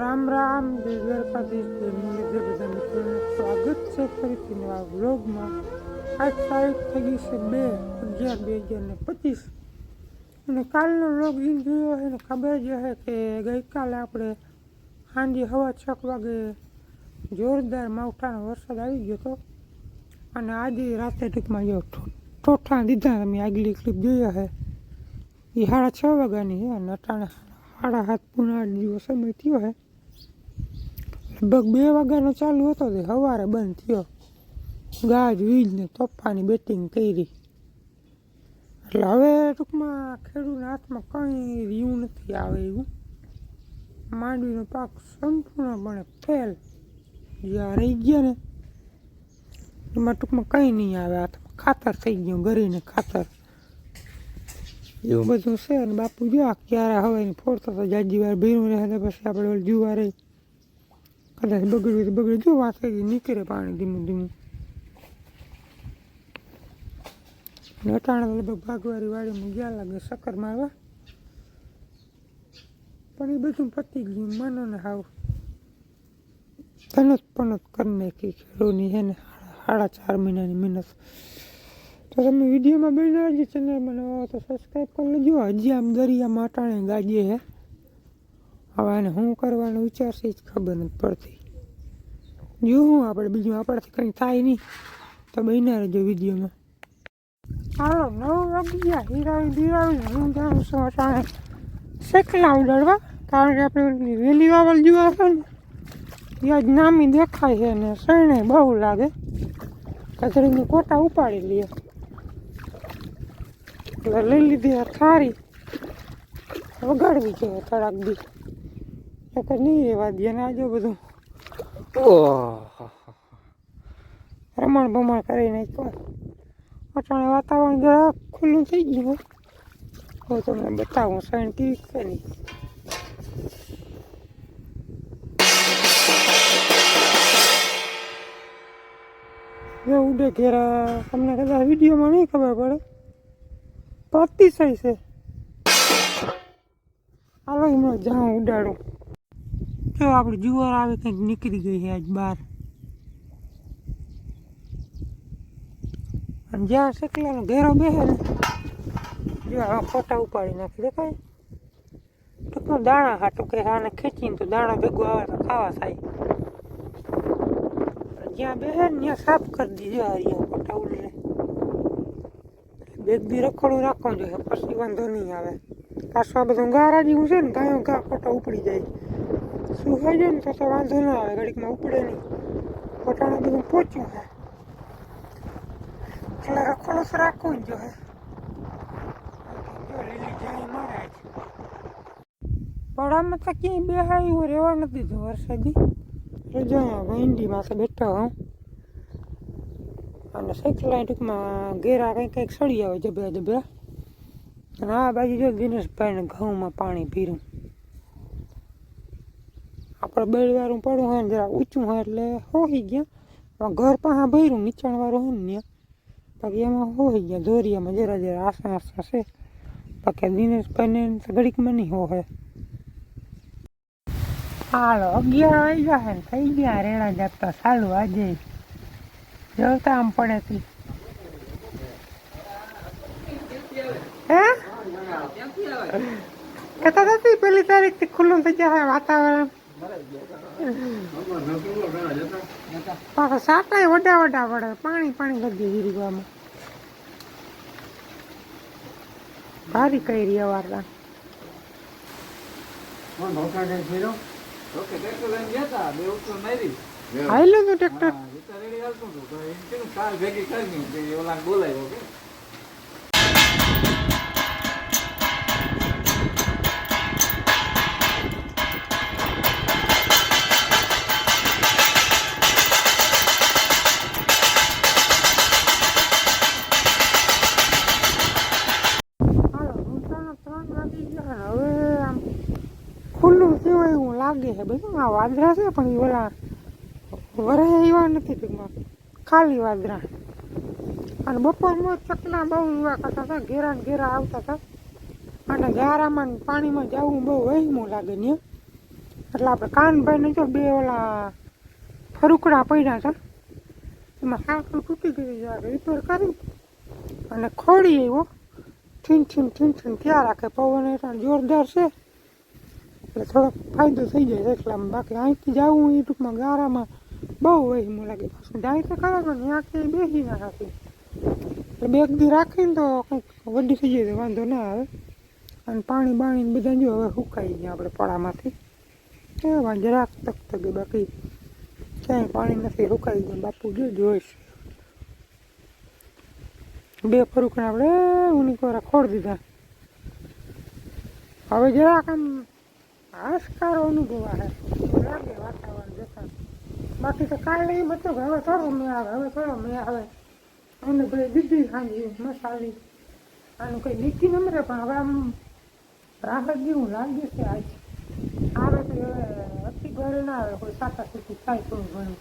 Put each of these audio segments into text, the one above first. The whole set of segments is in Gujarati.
રામ રામ દ્વારકાધીશ મિત્રોને સ્વાગત છે ફરીથી નવા વ્લોગમાં. આજ તારીખ થઈ ગઈ છે બે, અગિયાર, બે હજાર ને પચીસ. અને કાલનો વ્લોગ જે જોયો હોય ને, ખબર જ હશે કે ગઈકાલે આપણે સાંજે હવા છ વાગે જોરદાર માવઠાનો વરસાદ આવી ગયો હતો. અને આજે રાતે ટૂંકમાં જો ઠોઠા દીધા તમે આગલી ક્લિપ જોઈ હે. એ સાડા છ વાગ્યાની છે અને અટાણે સાડા પૂણા આઠ જેવો સમય થયો છે લગભગ બે વાગ્યાનો ચાલુ હતો તે સવારે બંધ થયો. ગાજ વીજ ને તોફાની બેટિંગ કરી. એટલે હવે ટૂંકમાં ખેડૂતના હાથમાં કંઈ રહ્યું નથી આવે એવું. માંડવીનો પાક સંપૂર્ણપણે ફેલ. જ્યાં રહી ગયા ને એમાં ટૂંકમાં કંઈ નહીં આવે. હાથમાં ખાતર થઈ ગયું ગરીને ખાતર. એવું. બધું છે અને બાપુ જો આ ક્યારે હવે ફોડતા તો જાજી વાર ભીરું રહે પછી આપણે રહી કદાચ બગડ્યું તો બગડ્યું. જો વાત નીકળે પાણી ધીમું ધીમું. અને લગભગ ભાગવારી વાડીમાં ગયા લાગે શક્કર મારવા. પણ એ બધું પતી ગયું, માનો ને હાવ. તનસ પનત કરી નાખી ખેડૂની છે ને, સાડા ચાર મહિનાની મહેનત. તો તમે વિડીયોમાં બનાવી ચેનલ હો તો સબસ્ક્રાઈબ કરી લેજો. હજી આમ દરિયામાં અટાણે ગાડીએ હે. હવે શું કરવાનું વિચારશે જ ખબર નથી પડતી. જો હું આપણે બીજું આપણાથી કંઈ થાય નહીં, તો બન્યા રહેજો વિડીયોમાં. હાલો, નવ વાગી ગયા હીરાવી બીરાવી હું જાઉં છું અટાણે. શેકલા ઉડાડવા, કારણ કે આપણે વેલી વાવલ જોવા છે ને યાદ નામી દેખાય છે ને શરણે બહુ લાગે. કચરીની કોટા ઉપાડી લઈએ એટલે લઈ લીધી સારી વગાડવી જોઈએ થોડાક દી. નકર નહીં રહેવા દે ને આજો બધું. રમણ બમણ કરી નાખ્યું અટાણે વાતાવરણ જરા ખુલ્લું થઈ ગયું હું તમને બતાવું સાઈન કેવી નહીં જો ઉડે ઘેરા તમને કદાચ વિડીયોમાં નહીં ખબર પડે. અતિશય છે. હાલો એમાં જાઉં ઉડાડું. જો આપણે જુવાર આવે કંઈક નીકળી ગઈ છે આજ બહાર. અને જ્યાં શેકલાનો ઘેરો બેસે ને જો આ ફોટા ઉપાડી નાખી દેખાય. ટૂંકમાં દાણા હાટું કે આને ખેંચીને તો દાણા ભેગું આવે તો ખાવા થાય. જ્યાં બેસે ને, ત્યાં સાફ કરી દીજો હરિયા ફોટા ઉડે બેગ બી રખડું રાખવું જોઈએ પછી વાંધો નહીં આવે. પાછું આ બધું ગારા જેવું છે ને ગાયો ગા ફોટા ઉપડી જાય. શું થઈ જાય ને તો વાંધો ના આવે, ઘડીકમાં ઉપડે નહીં. પોતાના બધું પહોંચ્યું છે એટલે રખડું તો રાખવું જ જોઈએ. પડામાં તો ક્યાંય બેહાય એવું રહેવા નથી દીધું વરસાદી. રજા ભીંડીમાં તો બેઠો હું અને સાયકલ ટૂંકમાં ઘેરા કંઈક કંઈક સળી આવે જબ્યા જબ્યા અને આ બાજુ જો દિનેશભાઈને ઘઉંમાં પાણી પીરું આપણે બેડવાળું પડવું હોય ને જરા ઊંચું હોય એટલે હોઈ ગયા. પણ ઘર પાસે ભર્યું નીચાણવાળું હોય ને ત્યાં. બાકી એમાં હોઈ ગયા દોરિયામાં જરા જરા આસા આસા છે. બાકી દિનેશભાઈને તો ઘડીકમાં નહીં હોય હાલો અગિયાર આવી ગયા ને થઈ ગયા રેડા જાપતા ચાલુ આજે. જોતા આમ પડે તી. હે? કહેતા નથી પેલી તારીખથી ખુલ્લું થઈ જાય વાતાવરણ. પાછા સાટાય વડા વડા પડે પાણી પાણી ગધી ગીરીવામાં ભારી કઈ રહી મારી. હાલ્યું તું ટ્રેક્ટર? ભેગી કરી બોલાવ્યો એવું લાગે છે. બધું આ વાદરા છે પણ એ ઓલા વરે એવા નથી ટૂંકમાં. ખાલી વાદરા અને બપોરમાં ચકના બહુ એવા કરતા હતા, ઘેરા ઘેરા આવતા હતા. અને ગારામાં પાણીમાં જવું બહુ વહેમું લાગે ને. એટલે આપણે કાનભાઈને જો બે ઓલા ફરુકડા પડ્યા હતા એમાં સાંકળ તૂટી ગઈ રિપેર કરી. અને ખોડી આવ્યો. ઠીન છીન છીન છીન ત્યાં રાખે. પવન એટલા જોરદાર છે. એટલે થોડોક ફાયદો થઈ જાય છે એટલામાં બાકી અહીંથી જવું એ ટૂંકમાં ગારામાં બહુ હોય મને લાગે. પાછું જાય તો ખરા પણ ત્યાંથી બેસી ના રાખે. એટલે બે દી રાખીને તો કંઈક વડી થઈ જાય તો વાંધો ના આવે. અને પાણી બાણીને બધા જો હવે સુકાઈ ગયા આપણે પાળામાંથી એ વાંધો જરાક તક તકે બાકી ક્યાંય પાણી નથી સુકાઈ ગયા. બાપુ જો જોઈશ. બે ફરૂકને આપણે, ઉની કોરા ખોડ દીધા. હવે જરાક આમ હાશકારો અનુભવાય લાગે વાતાવરણ જતા. બાકી તો કાલે એમ હતું હવે થોડો મેં આવે, હવે થોડો મેં આવે. અને ભાઈ દીધી ખાંડી મસાલી. આનું કંઈ નીચી નમરે પણ હવે આમ રાહત જેવું લાગે છે આજ. આવે તો હવે અતિ ઘરે ના આવે, કોઈ સાતા સુધી થાય થોડું ઘણું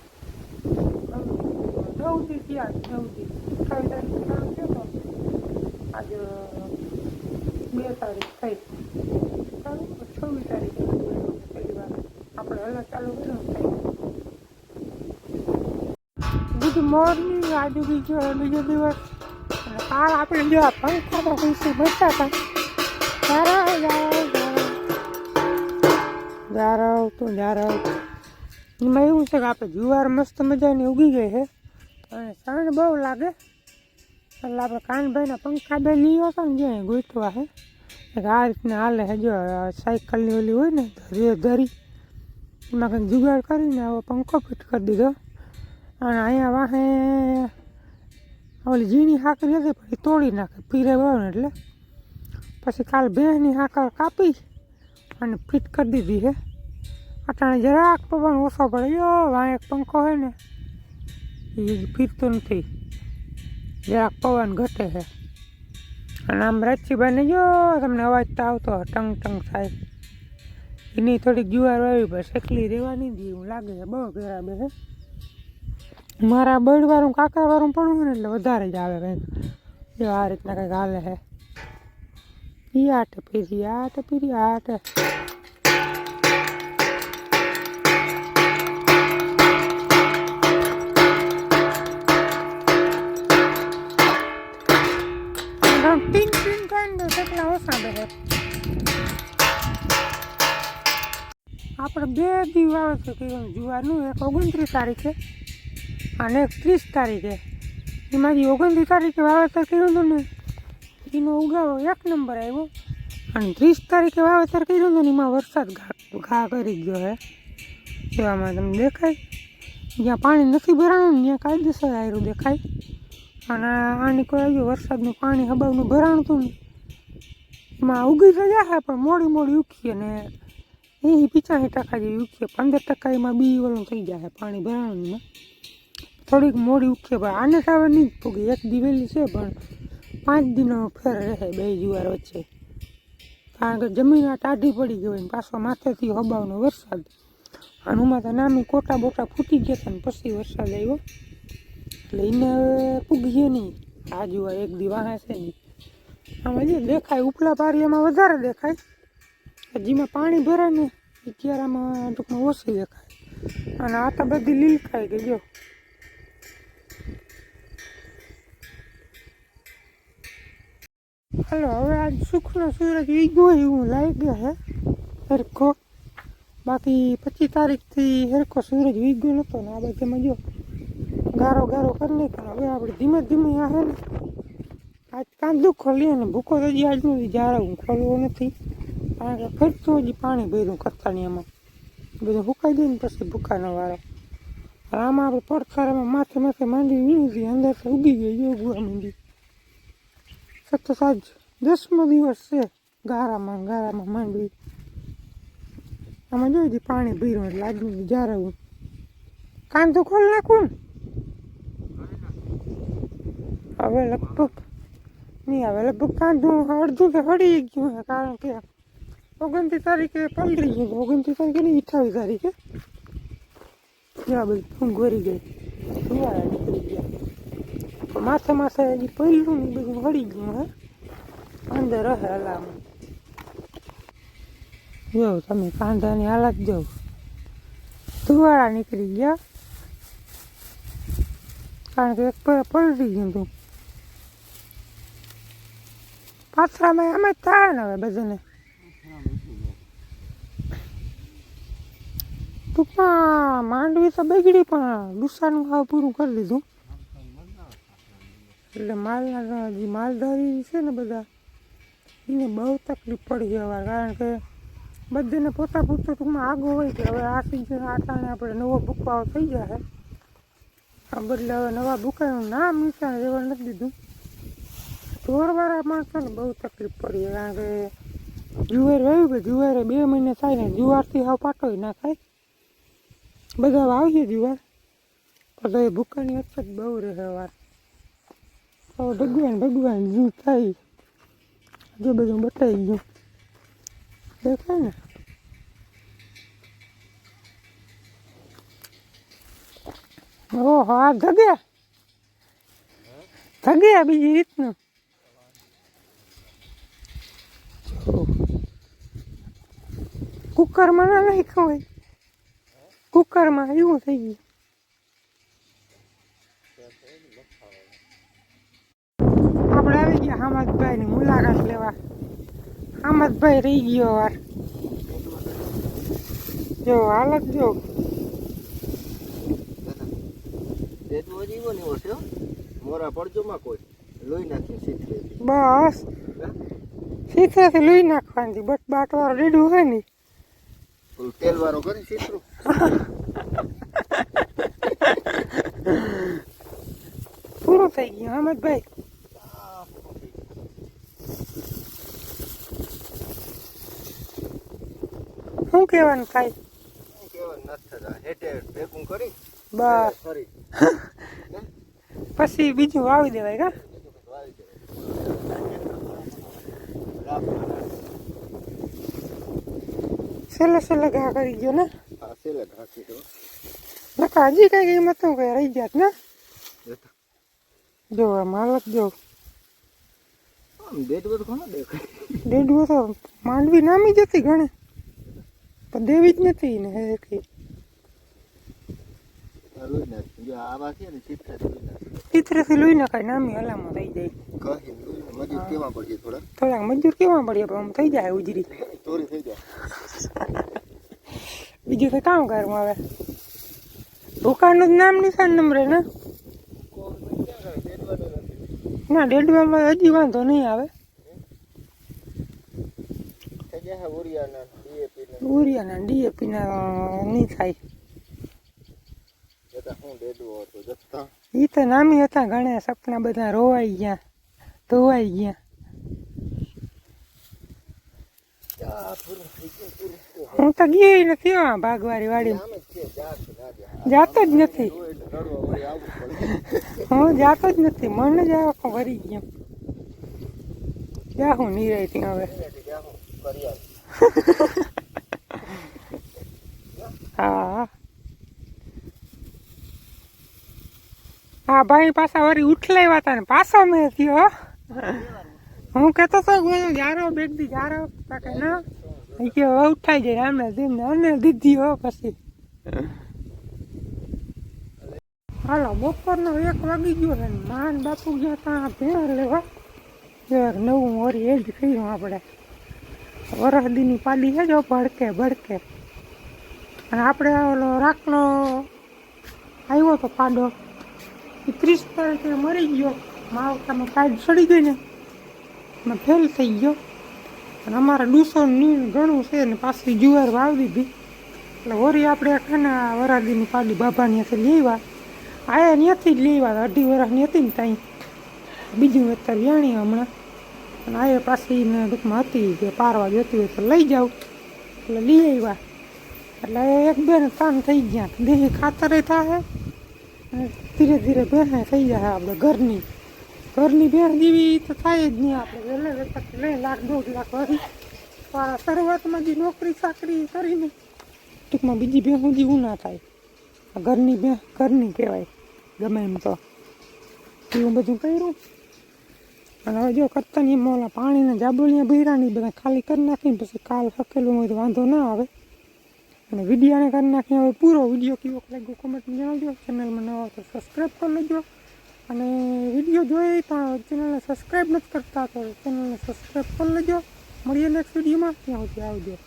નવથી ત્યાં નવથી. અઠાવીસ તારીખ આજે બે તારીખ થઈ. છવ્વીસ વિચારી પહેલી વાર આપણે હલા ચાલુ કર્યું ગુડ મોર્નિંગ આજે બીજો બીજો દિવસ. અને આપણે જો આ પંખા તો ખુશી બચતા હતા. જારવ જારવ જારવ તો જારવ એમાં એવું છે કે આપણે જુવાર મસ્ત મજાની ઉગી ગઈ છે. અને સાંજ બહુ લાગે. એટલે આપણે કાનભાઈના પંખા બે લીધો છે ને જ્યાં ગોઠવા એક આ રીતના હાલે છે. જો સાયકલની ઓલી હોય ને, ધરી ધરી. એમાં કંઈક જુગાડ કરીને આવો પંખો ફિટ કરી દીધો. અને અહીંયા વાહે ઓલી ઝીણી હાકરી હતી, પણ એ તોડી નાખે. પીરે ને એટલે. પછી કાલ ભેંસની હાકર કાપી અને ફિટ કરી દીધી છે. અટાણે જરાક પવન ઓછો પડે. યો વાં એક પંખો હોય ને, એ ફીરતો નથી. જરાક પવન ઘટે છે. અને આમ રચીબાને જો તમને અવાજ તો આવતો ટંગ ટંગ થાય. એની થોડીક જુવાર વાવી બસ એકલી રહેવાની જ એવું લાગે છે, બહુ બરાબર છે. મારા બળવાળું કાકાવાળું પણ ને એટલે વધારે જ આવે કંઈક જો આ રીતના કંઈક હાલે છે. ઈ આટે પીરી આટે પીરી, આટે. આપણે બે દી વાવેતર કર્યું જુવારનું, એક ઓગણત્રીસ તારીખે અને એક ત્રીસ તારીખે એમાંથી ઓગણત્રીસ તારીખે વાવેતર કર્યું હતું ને, એનો ઉગાવો એક નંબર આવ્યો. અને ત્રીસ તારીખે વાવેતર કર્યું હતું ને, એમાં વરસાદ ઘા કરી ગયો હે. એવામાં તમને દેખાય? જ્યાં પાણી નથી ભરાણું ને, ત્યાં કાયદેસર આવ્યું દેખાય. અને આની કોઈ આવ્યું વરસાદનું પાણી હબાવનું ભરાણું હતું ને, એમાં ઉગી તો જાય પણ મોડી મોડી ઉખીએ ને એ પિચાસી ટકા જેવી ઉખીએ પંદર ટકા એમાં બી ઓલું થઈ જાય, પાણી ભરાણું થોડીક મોડી ઉખીએ પણ આને સાવે નહીં પૂગી એક દિવેલી છે, પણ પાંચ દિનો ફેર રહે બે જુવાર વચ્ચે. કારણ કે જમીન આ ટાઢી પડી ગઈ હોય પાછો માથેથી હબાવનો વરસાદ. અને ઉમાં તો નામી કોટા બોટા ફૂટી ગયા હતા ને પછી વરસાદ આવ્યો. એટલે એને હવે પૂગીએ નહીં. આ જુવાર એક દી વાહે છે નહીં. આમાં જે દેખાય, ઉપલા પારિયામાં વધારે દેખાય. જેમાં પાણી ભરાય ને એ ક્યારામાં ટૂંકમાં ઓછી દેખાય. અને આ તો બધી લીલકાઈ ગઈ, જો. હાલો, હવે આજ સુખનો સૂરજ વીગો એવું લાગ્યો હે હરખો. બાકી પચીસ તારીખથી હરખો સૂરજ વીગો નહોતો ને આ બધામાં જો. ગારો ગારો કરી નાખ્યો. હવે આપણે ધીમે ધીમે આ હે ને, આજ કાંદું ખોલીએ ને ભૂખો તો હજી આજ નથી જાળવું ખોલવો નથી. કારણ કે ફરતું હજી પાણી ભર્યું કરતાની એમાં. બધું સુકાઈ દે ને પછી ભૂકાનો વાળો. આમાં આપણે પડખારામાં માથે માથે માંડી વીણી અંદર ઉગી ગઈ યોગવા માંડી. સત સાજ દસમો દિવસ છે ગારામાં ગારામાં માંડવી. આમાં જોઈ હતી પાણી ભર્યું એટલે આજનું જારવું કાંદો ખોલ નાખું હવે લગભગ, નહીં, હવે લગભગ કાંદું અડધું તો હળી ગયું કારણ કે ઓગણત્રીસ તારીખે પલળી ગયું ઓગણત્રીસ તારીખે નહીં અઠાવીસ તારીખે. જ્યાં બધી ફૂંગ વરી ગઈ ધુવાળા નીકળી ગયા. માસે માથે હજી પહેલું ને બધું વળી ગયું, હે? અંદર રહે હલામાં. જો તમે કાંધાની હાલત જો ધુવાળા નીકળી ગયા. કારણ કે એક પલટી ગયું હતું. પાથરામાં એમ જ થાય ને હવે બધાને. ટૂંકમાં માંડવી તો બગડી પણ ડુસાનું ભાવ પૂરું કરી દીધું. એટલે માલના જે માલધારી છે ને બધા, એને બહુ તકલીફ પડી હવે, કારણ કે બધાને પોતા પૂરતો ટૂંકમાં આગો હોય કે હવે આ સિઝન આટાણે આપણે નવો ભૂકવાઓ થઈ જાય આ બદલે હવે નવા ભૂકાનું નામ નિશાન રહેવા નથી દીધું. ઢોરવાળા માણસોને બહુ તકલીફ પડી કારણ કે જુવાર રહ્યું કે જુવારે બે મહિને થાય ને જુવારથી હાવ પાટોય ના થાય બધા જુવાર. પણ તો એ ભૂકાની અછત બહુ રહે વાર. તો ભગવાન ભગવાન જીવ થાય? જો બધું બતાવી ગયું દેખાય ને? ઓહો, આ જગ્યા જગ્યા બીજી રીતનું. કુકરમાં ના નાખ્યું હોય. કુકરમાં એવું થઈ ગયું. આપણે આવી ગયા હામદભાઈની મુલાકાત લેવા. હામદભાઈ રહી ગયો વાર. જો, હાલત જો. મોરા પડજોમાં કોઈ લોહી નાખી શીખરે બસ. સીધેથી લોહી નાખવાની બટ બાટવાળો રેડું હોય ને. તેલ વાળો કરી ચિત્રો પૂરું થઈ ગયું હામદભાઈ શું કહેવાનું થાય બસ પછી બીજું વાવી દેવાય કા. છેલ્લે છેલ્લે ઘા કરી ગયો ને આ સેલે ઘાસી દો નકા હજી કઈ એમ હતું કે રહી જાત ને જો આ હાલત જો દેડવો તો ઘણો દેખાય દેડવો તો માંડવી નામી જતી ઘણે પણ દેવી જ નથી ને હે કઈ આ લોહી નાખ્યું નામી હલામાં થઈ જાય થોડાક મજૂર કેવા પડીએ પણ આમ થઈ જાય ઉજરી થઈ જાય બીજું તો કામ કરવું હવે દુકાનનું જ નામ નિશાન નંબરે ને ના ડેડવામાં હજી વાંધો નહીં આવે ઉરિયાના ડીએપી ના નહીં થાય જતા હું દેડવો હતો જતા એ તો નામી હતા ઘણા સપના બધા રોવાઈ ગયા ધોવાઈ ગયા. હું તો ગયો નથી ભાગવારી વાડી જાતો જ નથી. હું જાતો જ નથી મન જ આખો ભરી ગયો. જા હું નિરાય ત્યાં હવે હું કરી આવું હા ભાઈ પાછા વળી ઉઠલાવ્યા હતા ને પાછો મેં થયો, હો. કહેતો તો જારો, બેગ દી જારો. તા કે ના. ઈ કે, હવે ઉઠાઈ જાય. આમે ધીમે અમને દીધી, હો, પછી. હાલો, બપોરનો એક વાગી ગયો ને. માન બાપુ ગયા ત્યાં ભેળ લેવા. એક નવું વરી એ જ કર્યું આપણે વરસદીની પાલી છે જો, ભડકે ભડકે. અને આપણે ઓલો રાખલો આવ્યો તો પાડો. એ ત્રીસ તારીખે મરી ગયો. માવતામાં કાર્ડ સડી ગઈ ને, એમાં ફેલ થઈ ગયો. અને અમારે દૂસો નીણ ઘણું છે ને પાછી જુવાર વાવી દીધી. એટલે હોરી આપણે ખાના વરાદીની પાડી બાબાની ત્યાંથી લેવા. આયા ત્યાંથી જ લેવા, અઢી વર્ષની હતી ને ત્યાં બીજું અત્યારે વ્યાણી હમણાં. અને આયા પાછી ને ટૂંકમાં હતી કે પારવા જોતી હોય તો લઈ જાઉં. એટલે લઈ આવ્યા. એટલે એક બે ને ત્રણ થઈ ગયા. દેહી ખાતરે થાય ધીરે ધીરે બેસે થઈ જાય આપણે ઘરની. ઘરની ભેંસ જેવી તો થાય જ નહીં આપણે. વહેલે વખત લે લાખ દોઢ લાખ પણ આ શરૂઆતમાં જે નોકરી ચાકરી કરીને ટૂંકમાં બીજી ભેંસ જેવું ના થાય. આ ઘરની ભેંસ ઘરની કહેવાય. ગમે એમ તો. એવું બધું કર્યું. અને હવે જો કરતા નહીં, એમાં ઓલા પાણીના જાબુલિયા નહીં બધા ખાલી કરી નાખીને પછી કાલ હકેલું હોય તો વાંધો ના આવે. અને વિડીયોને કરી નાખીએ. હવે પૂરો વીડિયો કેવો લાગ્યો કોમેન્ટમાં જણાવજો. ચેનલમાં નવા તો સબસ્ક્રાઈબ કરી લેજો. અને વીડિયો જોઈએ પણ ચેનલને સબસ્ક્રાઈબ નથી કરતા તો ચેનલને સબસ્ક્રાઈબ કરી લેજો. મળીએ નેક્સ્ટ વિડીયોમાં. ત્યાં સુધી આવજો.